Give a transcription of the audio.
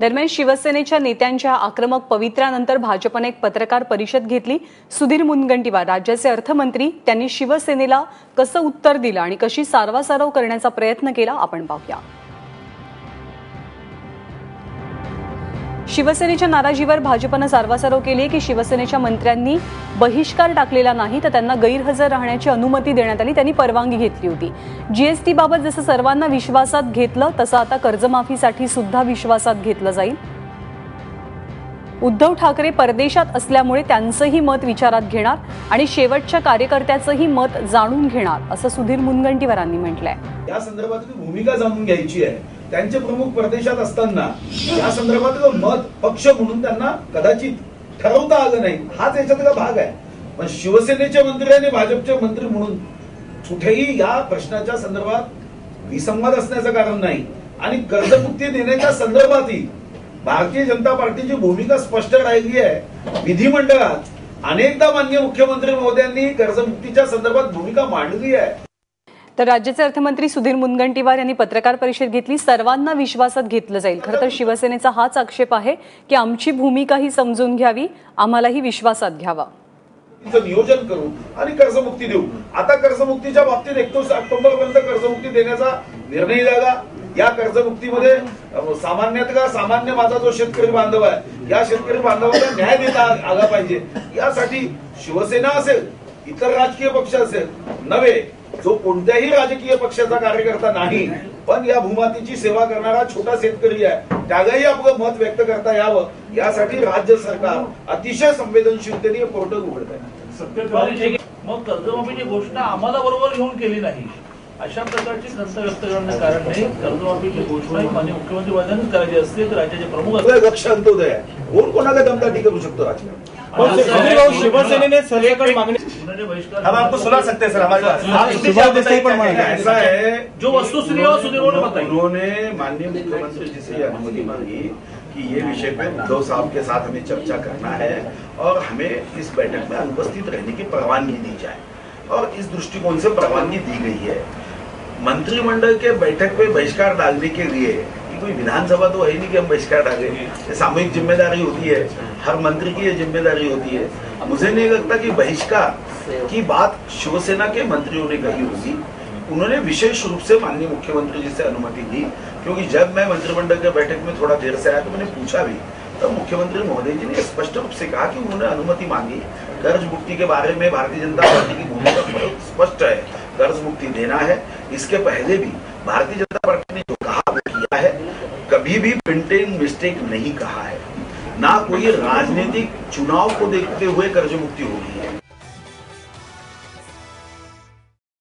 दरम्यान शिवसेनेच्या नेत्यांच्या आक्रमक पवित्र्यानंतर भाजपने एक पत्रकार परिषद घेतली. सुधीर मुनगंटीवार राज्याचे अर्थमंत्री त्यांनी शिवसेनेला कसं उत्तर दिलं आणि कशी सारवासारव करण्याचा प्रयत्न केला आपण पाहूया. शिवसेनेच्या नाराजीवर भाजपनं सारवासारव केली की शिवसेनेच्या मंत्र्यांनी बहिष्कार टाकलेला नाही तर त्यांना गैरहजर राहण्याची अनुमती देण्यात आली. त्यांनी परवानगी घेतली होती. जीएसटी बाबत जसं सर्वांना विश्वासात घेतलं तसं आता कर्जमाफीसाठी सुद्धा विश्वासात घेतलं जाईल. उद्धव ठाकरे परदेशात असल्यामुळे त्यांचंही मत विचारात घेणार आणि शेवटच्या कार्यकर्त्याचंही मत जाणून घेणार असं सुधीर मुनगंटीवारांनी म्हटलंय. या संदर्भात भूमिका जाणून घ्यायची आहे. त्यांचे प्रमुख परदेशात असताना या संदर्भातलं मत पक्ष म्हणून त्यांना कदाचित ठरवता आलं नाही. हाच याच्यातला भाग आहे. पण शिवसेनेचे मंत्री आणि भाजपचे मंत्री म्हणून कुठेही या प्रश्नाच्या संदर्भात विसंवाद असण्याचं कारण नाही. आणि कर्जमुक्ती देण्याच्या संदर्भातही भारतीय जनता पार्टीची भूमिका स्पष्ट राहिली आहे. विधिमंडळात अनेकदा मान्य मुख्यमंत्री महोदयांनी कर्जमुक्तीच्या संदर्भात भूमिका मांडली आहे. तर राज्याचे अर्थमंत्री सुधीर मुनगंटीवार यांनी पत्रकार परिषद घेतली. सर्वांना विश्वासात घेतलं जाईल. खरं तर शिवसेनेचा हाच आक्षेप आहे की आमची भूमिकाही समजून घ्यावी. आम्हालाही विश्वासात घ्यावा. नियोजन करू आणि कर्जमुक्ती देऊ. आता कर्जमुक्तीच्या बाबतीत एकतीस ऑक्टोबर पर्यंत कर्जमुक्ती देण्याचा निर्णय झाला या कर्जमुक्तीमध्ये अ, का सामान्य माझा जो शेतकरी बांधव आहे या शेतकरी बांधवाला न्याय देता आला पाहिजे. यासाठी शिवसेना असेल इतर राजकीय पक्ष असेल नव्हे जो कोणत्याही राजकीय पक्षाचा कार्यकर्ता नाही पण या भूमातीची सेवा करणारा छोटा शेतकरी आहे त्यालाही आपलं मत व्यक्त करता यावं यासाठी राज्य सरकार अतिशय संवेदनशीलतेने पोर्टल उघडत आहे. मग कर्जमाफीची घोषणा आम्हाला बरोबर घेऊन केली नाही. अशा प्रकारची खंत व्यक्त करण्याचं कारण नाही. कर्जमाफीची घोषणा ही माननीय मुख्यमंत्री महोदयांनीच करायची असते तर राज्याचे प्रमुख लक्ष अंत्योदय आहे. कोण कोणाला दमदाटी करू शकतो राजकारण शिवसेनेने मागणी आपको सुना सकते हैं सर हमारे पास ऐसा है जो वस्तुस्थिती है उन्होंने माननीय मुख्यमंत्री जी से ये अनुमति मांगी कि ये विषय पे उद्धव साहब के साथ हमें चर्चा करना है और हमें इस बैठक में अनुपस्थित रहने की परवानगी दी जाए। और इस दृष्टिकोण से परवानगी दी गई है। मंत्रिमंडल के बैठक पे बहिष्कार डालने के लिए ये कोई विधानसभा तो है नहीं कि हम बहिष्कार डालें ये सामूहिक ज़िम्मेदारी होती है। हर मंत्री की ये ज़िम्मेदारी होती है। मुझे नहीं लगता कि बहिष्कार की बात शिवसेना के मंत्रियों ने कही होगी। उन्होंने विशेष रूप से माननीय मुख्यमंत्री जी से अनुमति दी, क्योंकि जब मैं मंत्रिमंडल के बैठक में थोड़ा देर से आया तो मैंने पूछा भी तब मुख्यमंत्री महोदय जी ने स्पष्ट रूप से कहा कि उन्होंने अनुमति मांगी। कर्ज मुक्ति के बारे में भारतीय जनता पार्टी की भूमिका बहुत स्पष्ट है। कर्ज मुक्ति देना है। इसके पहले भी भारतीय जनता पार्टी ने जो कहा कभी भी प्रिंटिंग मिस्टेक नहीं कहा है। ना कोई राजनीतिक चुनाव को देखते हुए कर्ज मुक्ति होगी। है